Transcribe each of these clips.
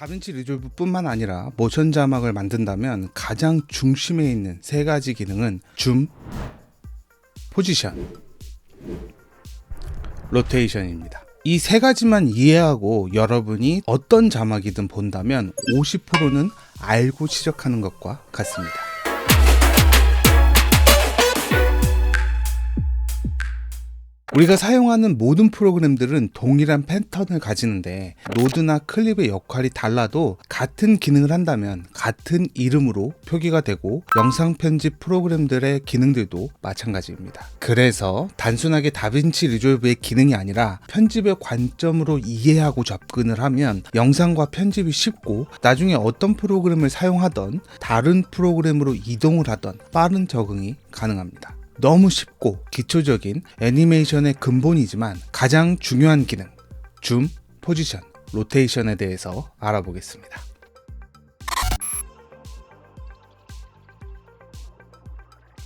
다빈치 리졸브뿐만 아니라 모션 자막을 만든다면 가장 중심에 있는 세 가지 기능은 줌, 포지션, 로테이션입니다. 이 세 가지만 이해하고 여러분이 어떤 자막이든 본다면 50%는 알고 시작하는 것과 같습니다. 우리가 사용하는 모든 프로그램들은 동일한 패턴을 가지는데 노드나 클립의 역할이 달라도 같은 기능을 한다면 같은 이름으로 표기가 되고 영상 편집 프로그램들의 기능들도 마찬가지입니다. 그래서 단순하게 다빈치 리졸브의 기능이 아니라 편집의 관점으로 이해하고 접근을 하면 영상과 편집이 쉽고 나중에 어떤 프로그램을 사용하던 다른 프로그램으로 이동을 하던 빠른 적응이 가능합니다. 너무 쉽고 기초적인 애니메이션의 근본이지만 가장 중요한 기능, 줌, 포지션, 로테이션에 대해서 알아보겠습니다.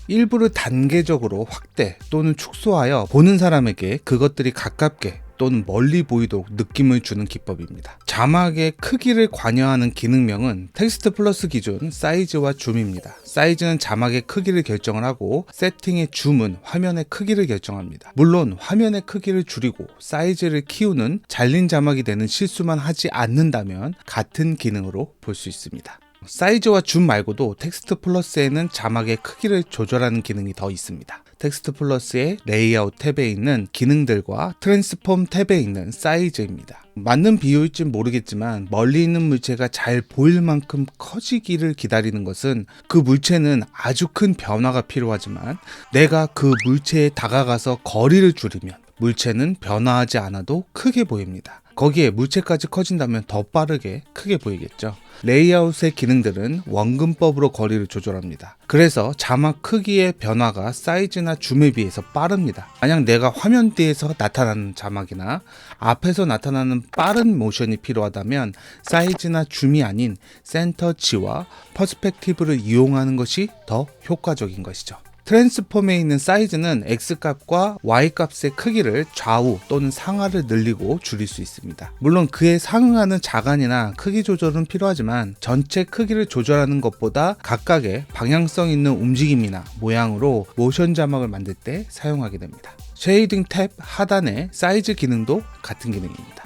일부를 단계적으로 확대 또는 축소하여 보는 사람에게 그것들이 가깝게 또는 멀리 보이도록 느낌을 주는 기법입니다. 자막의 크기를 관여하는 기능명은 텍스트 플러스 기준 사이즈와 줌입니다. 사이즈는 자막의 크기를 결정을 하고 세팅의 줌은 화면의 크기를 결정합니다. 물론 화면의 크기를 줄이고 사이즈를 키우는 잘린 자막이 되는 실수만 하지 않는다면 같은 기능으로 볼 수 있습니다. 사이즈와 줌 말고도 텍스트 플러스에는 자막의 크기를 조절하는 기능이 더 있습니다. 텍스트 플러스의 레이아웃 탭에 있는 기능들과 트랜스폼 탭에 있는 사이즈입니다. 맞는 비율일진 모르겠지만 멀리 있는 물체가 잘 보일 만큼 커지기를 기다리는 것은 그 물체는 아주 큰 변화가 필요하지만 내가 그 물체에 다가가서 거리를 줄이면 물체는 변화하지 않아도 크게 보입니다. 거기에 물체까지 커진다면 더 빠르게 크게 보이겠죠. 레이아웃의 기능들은 원근법으로 거리를 조절합니다. 그래서 자막 크기의 변화가 사이즈나 줌에 비해서 빠릅니다. 만약 내가 화면 뒤에서 나타나는 자막이나 앞에서 나타나는 빠른 모션이 필요하다면 사이즈나 줌이 아닌 센터치와 퍼스펙티브를 이용하는 것이 더 효과적인 것이죠. 트랜스폼에 있는 사이즈는 X값과 Y값의 크기를 좌우 또는 상하를 늘리고 줄일 수 있습니다. 물론 그에 상응하는 자간이나 크기 조절은 필요하지만 전체 크기를 조절하는 것보다 각각의 방향성 있는 움직임이나 모양으로 모션 자막을 만들 때 사용하게 됩니다. 쉐이딩 탭 하단의 사이즈 기능도 같은 기능입니다.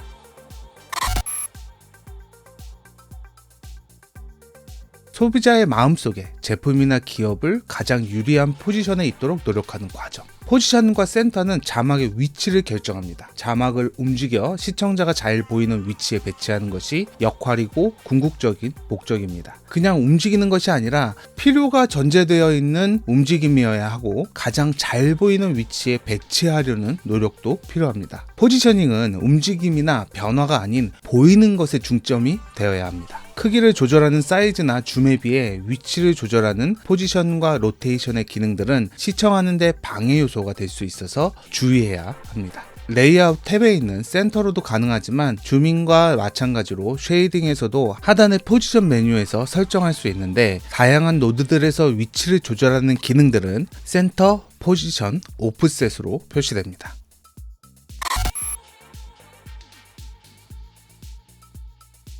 소비자의 마음속에 제품이나 기업을 가장 유리한 포지션에 있도록 노력하는 과정. 포지션과 센터는 자막의 위치를 결정합니다. 자막을 움직여 시청자가 잘 보이는 위치에 배치하는 것이 역할이고 궁극적인 목적입니다. 그냥 움직이는 것이 아니라 필요가 전제되어 있는 움직임이어야 하고 가장 잘 보이는 위치에 배치하려는 노력도 필요합니다. 포지셔닝은 움직임이나 변화가 아닌 보이는 것에 중점이 되어야 합니다. 크기를 조절하는 사이즈나 줌에 비해 위치를 조절하는 포지션과 로테이션의 기능들은 시청하는데 방해 요소가 될 수 있어서 주의해야 합니다. 레이아웃 탭에 있는 센터로도 가능하지만 줌인과 마찬가지로 쉐이딩에서도 하단의 포지션 메뉴에서 설정할 수 있는데 다양한 노드들에서 위치를 조절하는 기능들은 센터, 포지션, 오프셋으로 표시됩니다.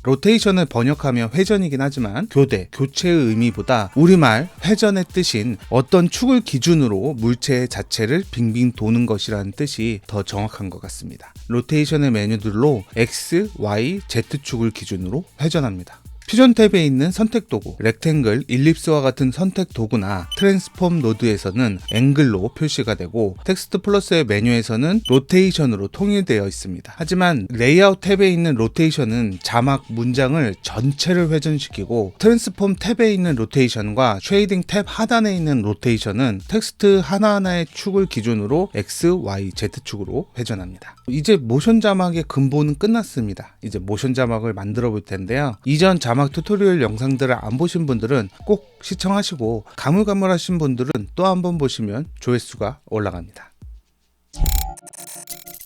로테이션을 번역하면 회전이긴 하지만 교대, 교체의 의미보다 우리말 회전의 뜻인 어떤 축을 기준으로 물체 자체를 빙빙 도는 것이라는 뜻이 더 정확한 것 같습니다. 로테이션의 메뉴들로 X, Y, Z축을 기준으로 회전합니다. 퓨전 탭에 있는 선택 도구, 렉탱글, 일립스와 같은 선택 도구나 트랜스폼 노드에서는 앵글로 표시가 되고 텍스트 플러스의 메뉴에서는 로테이션으로 통일되어 있습니다. 하지만 레이아웃 탭에 있는 로테이션은 자막 문장을 전체를 회전시키고 트랜스폼 탭에 있는 로테이션과 쉐이딩 탭 하단에 있는 로테이션은 텍스트 하나하나의 축을 기준으로 X, Y, Z축으로 회전합니다. 이제 모션 자막의 근본은 끝났습니다. 이제 모션 자막을 만들어 볼 텐데요. 이전 자막 튜토리얼 영상들을 안 보신 분들은 꼭 시청하시고 가물가물하신 분들은 또 한번 보시면 조회수가 올라갑니다.